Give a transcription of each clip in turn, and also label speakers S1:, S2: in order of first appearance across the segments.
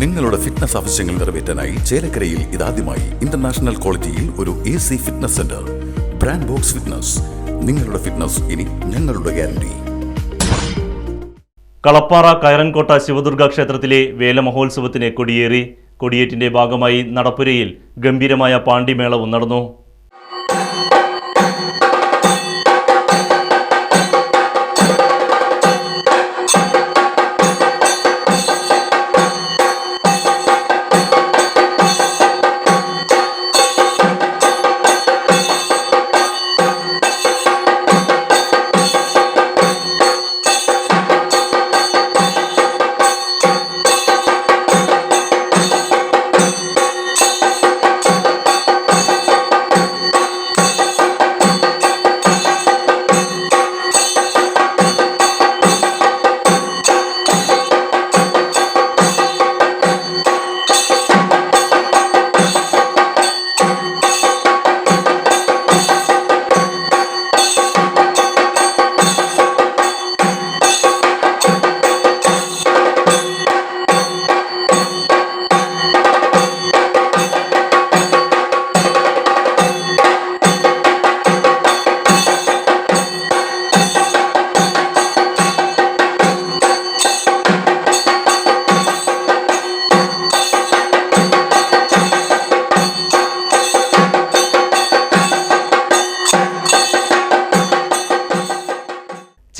S1: നിങ്ങളുടെ ഫിറ്റ്നസ് ആവശ്യങ്ങൾ നിറവേറ്റാനായി ചേലക്കരയിൽ ഇതാദ്യമായി ഇന്റർനാഷണൽ ക്വാളിറ്റിയിൽ ഒരു A C fitness centre brand box fitness നിങ്ങളുടെ ഫിറ്റ്നസ് ഇനി ഞങ്ങളുടെ ഗ്യാരണ്ടി
S2: കളപ്പാറ കയറൻകോട്ട ശിവദുർഗ ക്ഷേത്രത്തിലെ വേലമഹോത്സവത്തിന് കൊടിയേറി. കൊടിയേറ്റിന്റെ ഭാഗമായി നടപ്പുരയിൽ ഗംഭീരമായ പാണ്ടിമേളവും നടന്നു.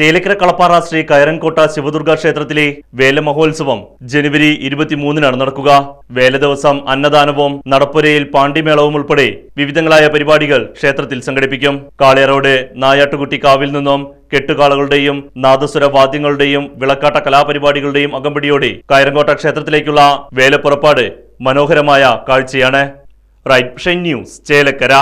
S2: ചേലക്കര കളപ്പാറ ശ്രീ കയറൻകോട്ട ശിവദുർഗ ക്ഷേത്രത്തിലെ വേലമഹോത്സവം ജനുവരി ഇരുപത്തിമൂന്നിനാണ് നടക്കുക. വേല ദിവസം അന്നദാനവും നടപ്പുരയിൽ പാണ്ഡിമേളവും ഉൾപ്പെടെ വിവിധങ്ങളായ പരിപാടികൾ ക്ഷേത്രത്തിൽ സംഘടിപ്പിക്കും. കാളിയറോഡ് നായാട്ടുകുട്ടി കാവിൽ നിന്നും കെട്ടുകാളകളുടെയും നാദസ്വര വാദ്യങ്ങളുടെയും വിളക്കാട്ട കലാപരിപാടികളുടെയും അകമ്പടിയോടെ കയറൻകോട്ട ക്ഷേത്രത്തിലേക്കുള്ള വേലപ്പുറപ്പാട് മനോഹരമായ കാഴ്ചയാണ്. Right news Chelakkara.